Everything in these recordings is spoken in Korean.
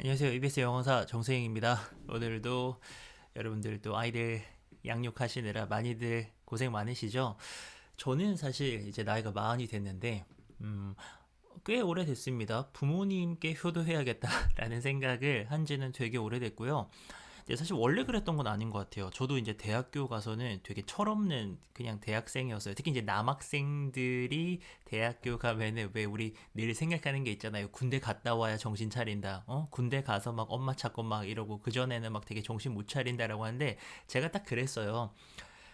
안녕하세요. EBS 영어사 정세영입니다. 오늘도 여러분들 또 아이들 양육하시느라 많이들 고생 많으시죠? 저는 사실 이제 나이가 많이 됐는데, 음, 꽤 오래됐습니다. 부모님께 효도해야겠다라는 생각을 한 지는 되게 오래됐고요. 근데 사실 원래 그랬던 건 아닌 것 같아요. 저도 이제 대학교 가서는 되게 철없는 그냥 대학생이었어요. 특히 이제 남학생들이 대학교 가면은 왜 우리 늘 생각하는 게 있잖아요. 군대 갔다 와야 정신 차린다. 어? 군대 가서 막 엄마 찾고 막 이러고 그전에는 막 되게 정신 못 차린다라고 하는데 제가 딱 그랬어요.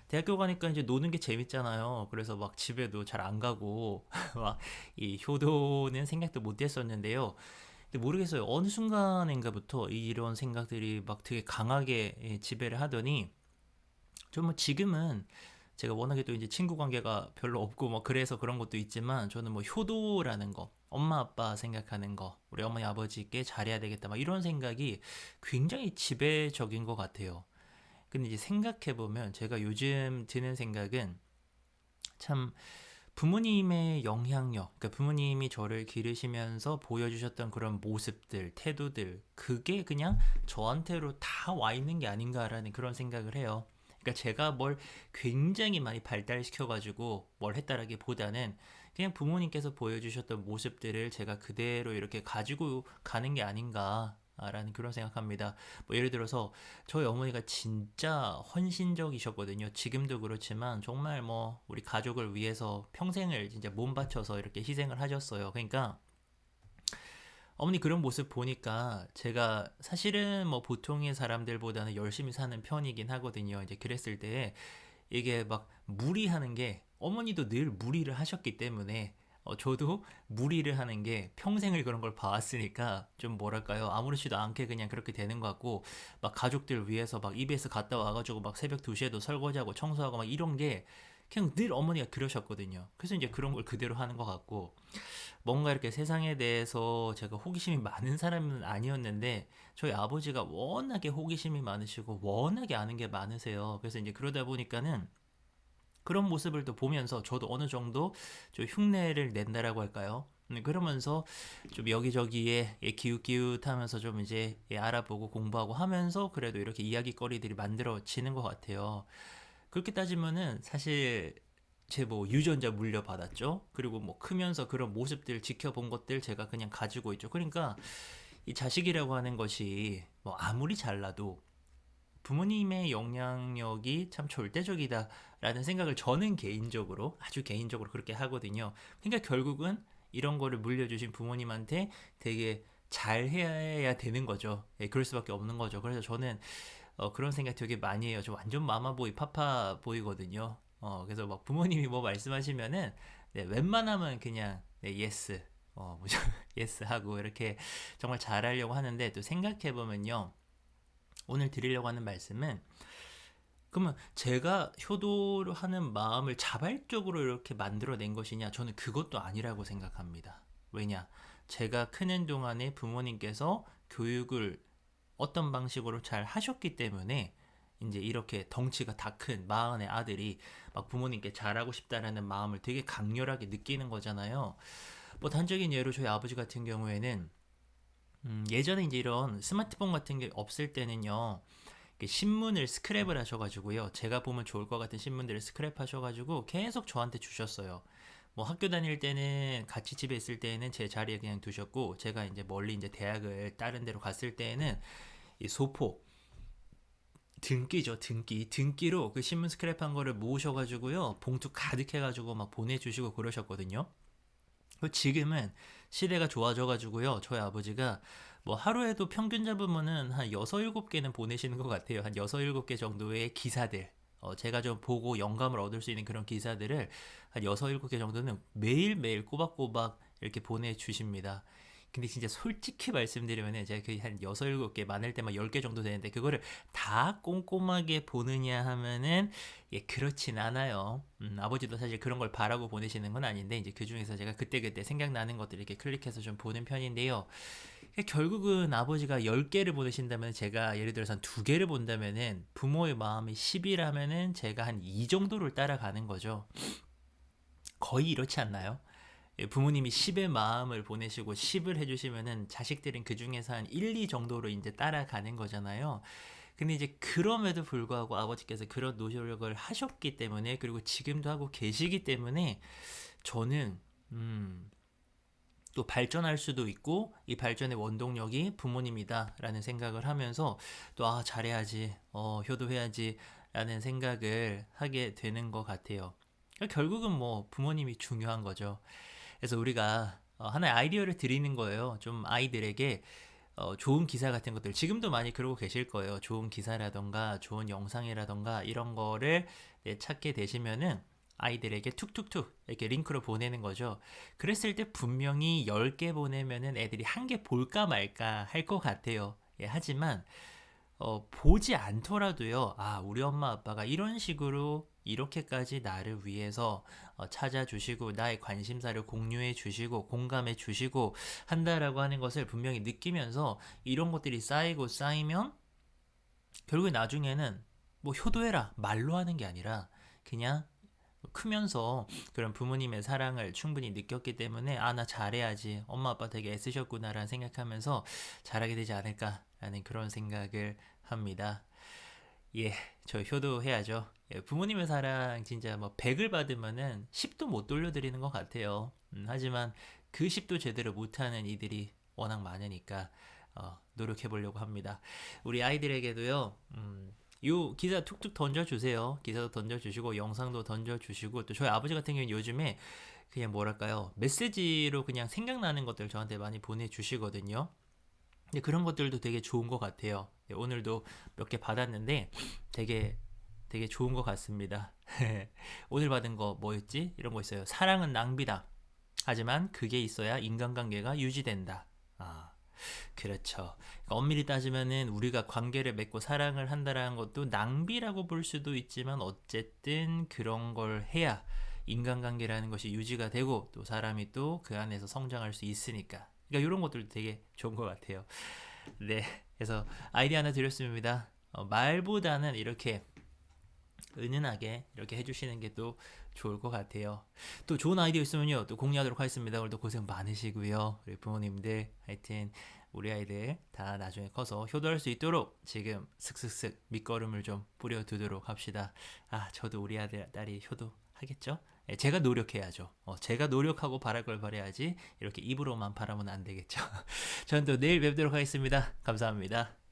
대학교 가니까 이제 노는 게 재밌잖아요. 그래서 막 집에도 잘 안 가고 막 이 효도는 생각도 못 했었는데요. 근데 모르겠어요. 어느 순간인가부터 이런 생각들이 막 되게 강하게 예, 지배를 하더니 좀뭐 지금은 제가 워낙에 또 이제 친구 관계가 별로 없고 뭐 그래서 그런 것도 있지만 저는 뭐 효도라는 거, 엄마 아빠 생각하는 거, 우리 어머니 아버지께 잘해야 되겠다 막 이런 생각이 굉장히 지배적인 것 같아요. 근데 이제 생각해 보면 제가 요즘 드는 생각은 참 부모님의 영향력, 그러니까 부모님이 저를 기르시면서 보여주셨던 그런 모습들, 태도들, 그게 그냥 저한테로 다 와 있는 게 아닌가라는 그런 생각을 해요. 그러니까 제가 뭘 굉장히 많이 발달시켜가지고 뭘 했다라기 보다는 그냥 부모님께서 보여주셨던 모습들을 제가 그대로 이렇게 가지고 가는 게 아닌가. 라는 그런 생각합니다. 뭐 예를 들어서 저희 어머니가 진짜 헌신적이셨거든요. 지금도 그렇지만 정말 뭐 우리 가족을 위해서 평생을 진짜 몸 바쳐서 이렇게 희생을 하셨어요. 그러니까 어머니 그런 모습 보니까 제가 사실은 뭐 보통의 사람들보다는 열심히 사는 편이긴 하거든요. 이제 그랬을 때 이게 막 무리하는 게 어머니도 늘 무리를 하셨기 때문에 어, 저도 무리를 하는 게 평생을 그런 걸 봐왔으니까 좀 뭐랄까요 아무렇지도 않게 그냥 그렇게 되는 것 같고 막 가족들 위해서 막 EBS 갔다 와가지고 막 새벽 2시에도 설거지하고 청소하고 막 이런 게 그냥 늘 어머니가 그러셨거든요. 그래서 이제 그런 걸 그대로 하는 것 같고 뭔가 이렇게 세상에 대해서 제가 호기심이 많은 사람은 아니었는데 저희 아버지가 워낙에 호기심이 많으시고 워낙에 아는 게 많으세요. 그래서 이제 그러다 보니까는 그런 모습을 또 보면서 저도 어느 정도 좀 흉내를 낸다라고 할까요? 음, 그러면서 좀 여기저기에 예, 기웃기웃하면서 좀 이제 예, 알아보고 공부하고 하면서 그래도 이렇게 이야기거리들이 만들어지는 것 같아요. 그렇게 따지면은 사실 제 뭐 유전자 물려받았죠. 그리고 뭐 크면서 그런 모습들 지켜본 것들 제가 그냥 가지고 있죠. 그러니까 이 자식이라고 하는 것이 뭐 아무리 잘나도 부모님의 영향력이 참 절대적이다라는 생각을 저는 개인적으로 아주 개인적으로 그렇게 하거든요. 그러니까 결국은 이런 거를 물려주신 부모님한테 되게 잘 해야 되는 거죠. 예, 그럴 수밖에 없는 거죠. 그래서 저는 어, 그런 생각 되게 많이 해요. 저 완전 마마보이 파파보이거든요. 어, 그래서 막 부모님이 뭐 말씀하시면은 네, 웬만하면 그냥 네, 예스 어, 뭐, 예스 하고 이렇게 정말 잘하려고 하는데 또 생각해 보면요. 오늘 드리려고 하는 말씀은 그러면 제가 효도를 하는 마음을 자발적으로 이렇게 만들어낸 것이냐? 저는 그것도 아니라고 생각합니다. 왜냐? 제가 크는 동안에 부모님께서 교육을 어떤 방식으로 잘 하셨기 때문에 이제 이렇게 덩치가 다 큰 마흔의 아들이 막 부모님께 잘하고 싶다라는 마음을 되게 강렬하게 느끼는 거잖아요. 뭐 단적인 예로 저희 아버지 같은 경우에는 음, 예전에 이제 이런 스마트폰 같은 게 없을 때는요. 신문을 스크랩을 하셔가지고요. 제가 보면 좋을 것 같은 신문들을 스크랩 하셔가지고 계속 저한테 주셨어요. 뭐 학교 다닐 때는 같이 집에 있을 때는 제 자리에 그냥 두셨고 제가 이제 멀리 이제 대학을 다른 데로 갔을 때는 이 소포 등기죠 등기 등기로 그 신문 스크랩한 거를 모으셔가지고요 봉투 가득 해가지고 막 보내주시고 그러셨거든요. 그 지금은 시대가 좋아져가지고요. 저희 아버지가 뭐 하루에도 평균 잡으면은 한 6, 7개는 보내시는 것 같아요. 한 6, 7개 정도의 기사들. 어, 제가 좀 보고 영감을 얻을 수 있는 그런 기사들을 한 6, 7개 정도는 매일매일 꼬박꼬박 이렇게 보내주십니다. 근데 진짜 솔직히 말씀드리면은 제가 그한 6, 7개 많을 때만 10개 정도 되는데 그거를 다 꼼꼼하게 보느냐 하면은 예, 그렇진 않아요. 음, 아버지도 사실 그런 걸 바라고 보내시는 건 아닌데 이제 그 중에서 제가 그때그때 생각나는 것들 이렇게 클릭해서 좀 보는 편인데요. 결국은 아버지가 10개를 보내신다면 제가 예를 들어서 한 2개를 본다면은 부모의 마음이 10이라면은 제가 한 2 정도를 따라가는 거죠. 거의 이렇지 않나요? 예, 부모님이 10의 마음을 보내시고 10을 해주시면은 자식들은 그 중에서 한 1, 2 정도로 이제 따라가는 거잖아요. 근데 이제 그럼에도 불구하고 아버지께서 그런 노력을 하셨기 때문에 그리고 지금도 하고 계시기 때문에 저는 음, 또 발전할 수도 있고 이 발전의 원동력이 부모님이다라는 생각을 하면서 또 아 잘해야지 어 효도해야지 라는 생각을 하게 되는 것 같아요. 결국은 뭐 부모님이 중요한 거죠. 그래서 우리가 어, 하나의 아이디어를 드리는 거예요. 좀 아이들에게 어, 좋은 기사 같은 것들 지금도 많이 그러고 계실 거예요. 좋은 기사라던가 좋은 영상이라던가 이런 거를 네, 찾게 되시면은 아이들에게 툭툭툭 이렇게 링크로 보내는 거죠. 그랬을 때 분명히 10개 보내면은 애들이 한 개 볼까 말까 할 것 같아요. 예, 하지만 어, 보지 않더라도요. 아, 우리 엄마 아빠가 이런 식으로 이렇게까지 나를 위해서 어, 찾아주시고 나의 관심사를 공유해 주시고 공감해 주시고 한다라고 하는 것을 분명히 느끼면서 이런 것들이 쌓이고 쌓이면 결국에 나중에는 뭐 효도해라 말로 하는 게 아니라 그냥 크면서 그런 부모님의 사랑을 충분히 느꼈기 때문에 아 나 잘해야지 엄마 아빠 되게 애쓰셨구나라는 생각하면서 잘하게 되지 않을까라는 그런 생각을 합니다. 예, 저 효도해야죠. 예, 부모님의 사랑 진짜 뭐 100을 받으면은 10도 못 돌려드리는 것 같아요. 음, 하지만 그 10도 제대로 못하는 이들이 워낙 많으니까 어, 노력해 보려고 합니다. 우리 아이들에게도요. 음, 요 기사 툭툭 던져주세요. 기사도 던져주시고 영상도 던져주시고 또 저희 아버지 같은 경우는 요즘에 그냥 뭐랄까요 메시지로 그냥 생각나는 것들 저한테 많이 보내주시거든요. 근데 그런 것들도 되게 좋은 것 같아요. 네, 오늘도 몇 개 받았는데 되게 되게 좋은 것 같습니다. 오늘 받은 거 뭐였지? 이런 거 있어요. 사랑은 낭비다. 하지만 그게 있어야 인간관계가 유지된다. 아, 그렇죠. 그러니까 엄밀히 따지면은 우리가 관계를 맺고 사랑을 한다라는 것도 낭비라고 볼 수도 있지만 어쨌든 그런 걸 해야 인간관계라는 것이 유지가 되고 또 사람이 또 그 안에서 성장할 수 있으니까. 그러니까 이런 것들도 되게 좋은 것 같아요. 네. 그래서 아이디어 하나 드렸습니다. 어, 말보다는 이렇게 은은하게 이렇게 해주시는 게 또 좋을 것 같아요. 또 좋은 아이디어 있으면요, 또 공유하도록 하겠습니다. 오늘도 고생 많으시고요. 우리 부모님들, 하여튼 우리 아이들 다 나중에 커서 효도할 수 있도록 지금 슥슥슥 밑거름을 좀 뿌려두도록 합시다. 아, 저도 우리 아들, 딸이 효도 하겠죠? 예, 제가 노력해야죠. 어, 제가 노력하고 바랄 걸 바라야지 이렇게 입으로만 바라면 안 되겠죠. 저는 또 내일 뵙도록 하겠습니다. 감사합니다.